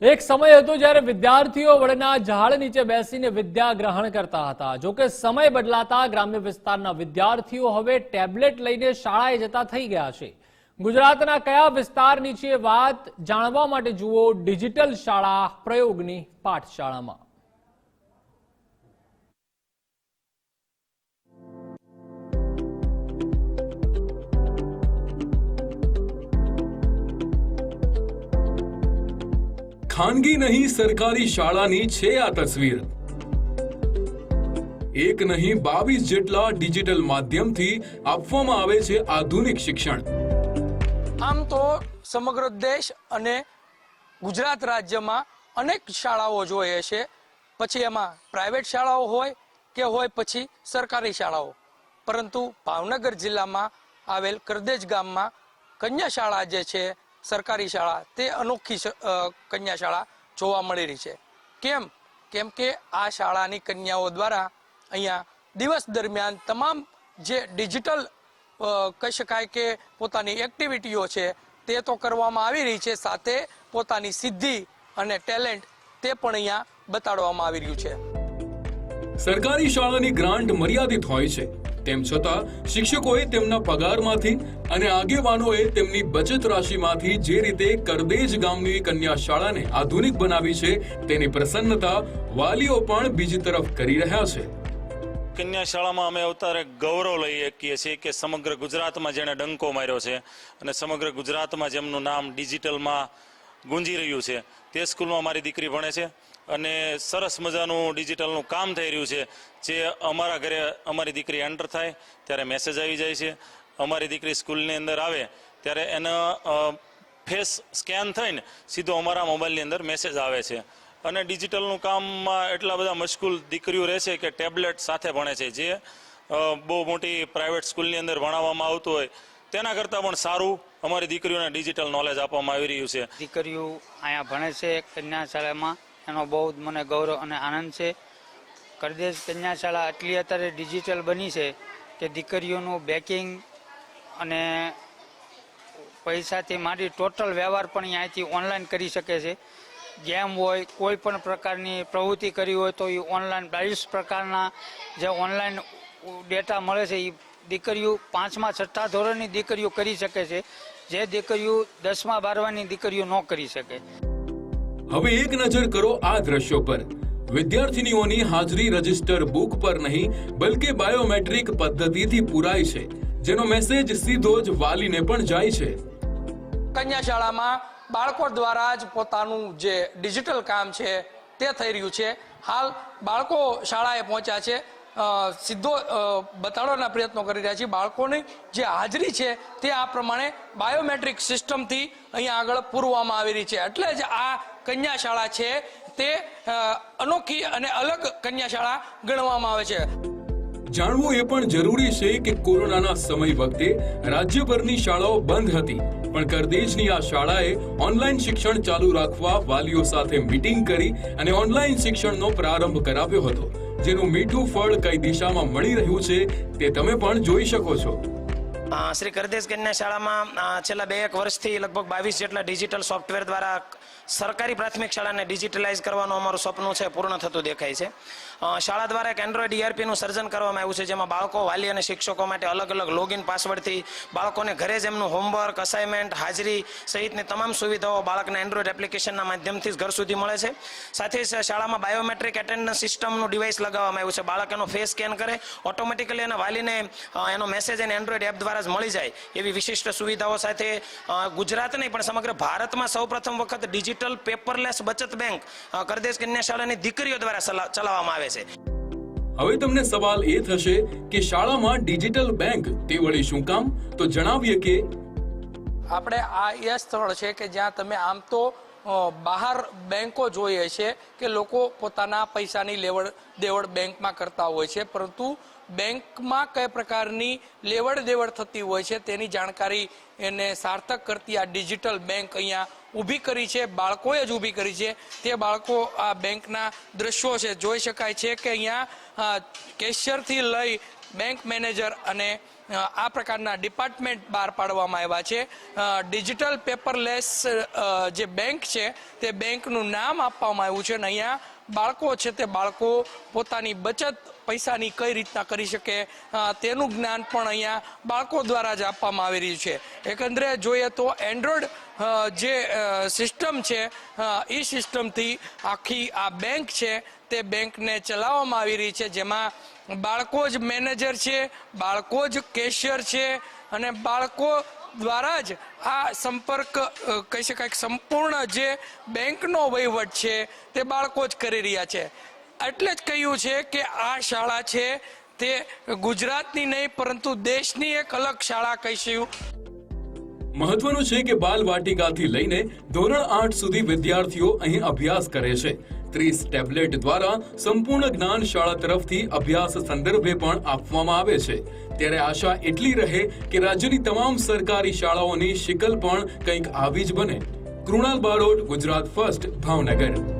એક સમય હતો જ્યારે વિદ્યાર્થીઓ વડના ઝાડ નીચે બેસીને વિદ્યા ગ્રહણ કરતા હતા. જો કે સમય બદલાતા ગ્રામ્ય વિસ્તારના વિદ્યાર્થીઓ હવે ટેબ્લેટ લઈને શાળાએ જતા થઈ ગયા છે. ગુજરાતના કયા વિસ્તારની છે વાત જાણવા માટે જુઓ ડિજિટલ શાળા પ્રયોગની પાઠશાળામાં. ખાનગી નહીં, સરકારી શાળાની છે આ તસવીર. એક નહીં, બાવીસ જેટલા ડિજિટલ માધ્યમથી આપવામાં આવે છે આધુનિક શિક્ષણ. આમ તો સમગ્ર દેશ અને ગુજરાત રાજ્યમાં અનેક શાળાઓ જોઈએ છે પછી એમાં પ્રાઇવેટ શાળાઓ હોય કે હોય પછી સરકારી શાળાઓ. પરંતુ ભાવનગર જિલ્લામાં આવેલ કરદેજ ગામમાં કન્યા શાળા જે છે સરકારી શાળા, તે અનોખી કન્યા શાળા જોવા મળી રહી છે. કેમ? કેમ કે આ શાળાની કન્યાઓ દ્વારા અહીંયા દિવસ દરમિયાન તમામ જે ડિજિટલ કહી શકાય કે પોતાની એક્ટિવિટીઓ છે, તે તો કરવામાં આવી રહી છે, સાથે પોતાની સિદ્ધિ અને ટેલેન્ટ તે પણ અહીંયા બતાડવામાં આવી રહ્યું છે. સરકારી શાળાની ગ્રાન્ટ મર્યાદિત હોય છે. તેમ છતાં, શિક્ષકોએ તેમના પગારમાંથી અને આગેવાનોએ તેમની બચત રાશિમાંથી જે રીતે કરદેજ ગામની કન્યા શાળાને આધુનિક બનાવી છે, તેની પ્રસન્નતા વાલીઓ પણ બીજી તરફ કરી રહ્યા છે. કન્યા શાળામાં અમે અવતારે ગૌરવ લઈ શકીએ છીએ કે સમગ્ર ગુજરાતમાં જેણે ડંકો માર્યો છે અને સમગ્ર ગુજરાતમાં જેમનું નામ ડિજિટલમાં ગુંજી રહ્યું છે, તે સ્કૂલમાં મારી દીકરી ભણે છે. અને સરસ મજાનું ડિજિટલનું કામ થઈ રહ્યું છે. જે અમારા ઘરે અમારી દીકરી એન્ટર થાય, ત્યારે મેસેજ આવી જાય છે. અમારી દીકરી સ્કૂલની અંદર આવે, ત્યારે એનો ફેસ સ્કેન થઈને સીધો અમારા મોબાઈલની અંદર મેસેજ આવે છે. અને ડિજિટલનું કામમાં એટલા બધા મશગુલ દીકરીઓ રહે છે કે ટેબ્લેટ સાથે ભણે છે. જે બહુ મોટી પ્રાઇવેટ સ્કૂલની અંદર ભણાવવામાં આવતું હોય, તેના કરતાં પણ સારું અમારી દીકરીઓને ડિજિટલ નોલેજ આપવામાં આવી રહ્યું છે. દીકરીઓ અહીંયા ભણે છે, કન્યા શાળામાં. એનો બહુ જ મને ગૌરવ અને આનંદ છે. કરદેશ કન્યાશાળા આટલી અત્યારે ડિજિટલ બની છે કે દીકરીઓનું બેકિંગ અને પૈસાથી માંડી ટોટલ વ્યવહાર પણ અહીંયાથી ઓનલાઈન કરી શકે છે. ગેમ હોય, કોઈ પણ પ્રકારની પ્રવૃત્તિ કરી હોય તો એ ઓનલાઈન બાવીસ પ્રકારના જે ઓનલાઈન ડેટા મળે છે એ દીકરીઓ પાંચમા, છઠ્ઠા ધોરણની દીકરીઓ કરી શકે છે. જે દીકરીઓ દસમા, બારમાની દીકરીઓ ન કરી શકે. હવે એક નજર કરો આ દ્રશ્યો પર. વિદ્યાર્થીનીઓની હાજરી રજિસ્ટર બુક પર નહીં, બલકે બાયોમેટ્રિક પદ્ધતિથી પુરાય છે, જેનો મેસેજ સીધો જ વાલીને પણ જાય છે. કન્યા શાળામાં બાળકો દ્વારા જ પોતાનું જે ડિજિટલ કામ છે તે થઈ રહ્યું છે. હાલ બાળકો શાળાએ પહોંચ્યા છે. સીધો બતાડવાના પ્રયત્નો કરી રહ્યા છીએ બાળકોની જે હાજરી છે તે આ પ્રમાણે બાયોમેટ્રિક સિસ્ટમથી અહીંયા આગળ પૂરવામાં આવી રહી છે. એટલે જ આ કન્યા શાળા છે તે અનોખી અને અલગ કન્યા શાળા ગણવામાં આવે છે. જાણવું એ પણ જરૂરી છે કે કોરોનાના સમય વખતે રાજ્યભરની શાળાઓ બંધ હતી. પણ કરદેજની આ શાળાએ ઓનલાઈન શિક્ષણ ચાલુ રાખવા વાલીઓ સાથે મીટિંગ કરી અને ઓનલાઈન શિક્ષણનો પ્રારંભ કરાવ્યો હતો. જેનું મીઠું ફળ કઈ દિશામાં મળી રહ્યું છે તે તમે પણ જોઈ શકો છો. શ્રી કરદેશ કન્યા શાળામાં છેલ્લા બે એક વર્ષથી લગભગ બાવીસ જેટલા ડિજિટલ સોફ્ટવેર દ્વારા સરકારી પ્રાથમિક શાળાને ડિજિટલાઇઝ કરવાનું અમારું સપનું છે, પૂર્ણ થતું દેખાય છે. શાળા દ્વારા એક એન્ડ્રોઈડ ઈઆરપીનું સર્જન કરવામાં આવ્યું છે, જેમાં બાળકો, વાલી અને શિક્ષકો માટે અલગ અલગ લોગિન પાસવર્ડથી બાળકોને ઘરે જ એમનું હોમવર્ક અસાઇનમેન્ટ હાજરી સહિતની તમામ સુવિધાઓ બાળકને એન્ડ્રોઈડ એપ્લિકેશનના માધ્યમથી ઘર સુધી મળે છે. સાથે શાળામાં બાયોમેટ્રિક એટેન્ડન્સ સિસ્ટમનું ડિવાઇસ લગાવવામાં આવ્યું છે. બાળક એનો ફેસ સ્કેન કરે ઓટોમેટિકલી એના વાલીને એનો મેસેજ એને એન્ડ્રોઈડ એપ દ્વારા જ મળી જાય એવી વિશિષ્ટ સુવિધાઓ સાથે ગુજરાત નહીં પણ સમગ્ર ભારતમાં સૌપ્રથમ વખત ડિજિટલ પેપરલેસ બચત બેંક કરદેશ કન્યા શાળાની દીકરીઓ દ્વારા ચલા- ચલાવવામાં આવે છે. હવે તમને સવાલ એ થશે કે શાળામાં ડિજિટલ બેંક તે વળી શું કામ? તો જણાવીએ કે આપણે આ એ સ્થળ છે કે જ્યાં તમે આમ તો બહાર બેંકો જોઈએ છે કે લોકો પોતાના પૈસાની લેવડ દેવડ બેંકમાં કરતા હોય છે. પરંતુ બેંકમાં કઈ પ્રકારની લેવડ દેવડ થતી હોય છે તેની જાણકારી એને સાર્થક કરતી આ ડિજિટલ બેંક અહીંયા ઊભી કરી છે, બાળકોએ જ ઊભી કરી છે. તે બાળકો આ બેંકના દ્રશ્યો છે, જોઈ શકાય છે કે અહીંયા કેશિયરથી લઈ બેંક મેનેજર અને આ પ્રકારના ડિપાર્ટમેન્ટ બહાર પાડવામાં આવ્યા છે. ડિજિટલ પેપરલેસ જે બેંક છે, તે બેંકનું નામ આપવામાં આવ્યું છે અને અહીંયા બાળકો છે, તે બાળકો પોતાની બચત પૈસાની કઈ રીતના કરી શકે તેનું જ્ઞાન પણ અહીંયા બાળકો દ્વારા જ આપવામાં આવી રહ્યું છે. એકંદરે જોઈએ તો એન્ડ્રોઈડ જે સિસ્ટમ છે એ સિસ્ટમથી આખી આ બેંક છે, તે બેંકને ચલાવવામાં આવી રહી છે. જેમાં બાળકો જ મેનેજર છે, બાળકો જ કેશિયર છે અને બાળકો દ્વારા જ આ સંપર્ક કહી શકાય સંપૂર્ણ જે બેંકનો વહીવટ છે, તે બાળકો જ કરી રહ્યા છે. એટલે જ કહ્યું છે કે આ શાળા છે, તે ગુજરાતની નહીં, પરંતુ દેશની એક અલગ શાળા કહીશું. મહત્વનું છે કે બાલ વાટિકાથી લઈને ધોરણ આઠ સુધી વિદ્યાર્થીઓ અહીં અભ્યાસ કરે છે. ત્રીસ ટેબ્લેટ દ્વારા સંપૂર્ણ જ્ઞાન શાળા તરફથી અભ્યાસ સંદર્ભે પણ આપવામાં આવે છે. ત્યારે આશા એટલી રહે કે રાજ્યની તમામ સરકારી શાળાઓની શિકલ પણ કંઈક આવી જ બને. કૃણાલ બારોટ, ગુજરાત ફર્સ્ટ, ભાવનગર.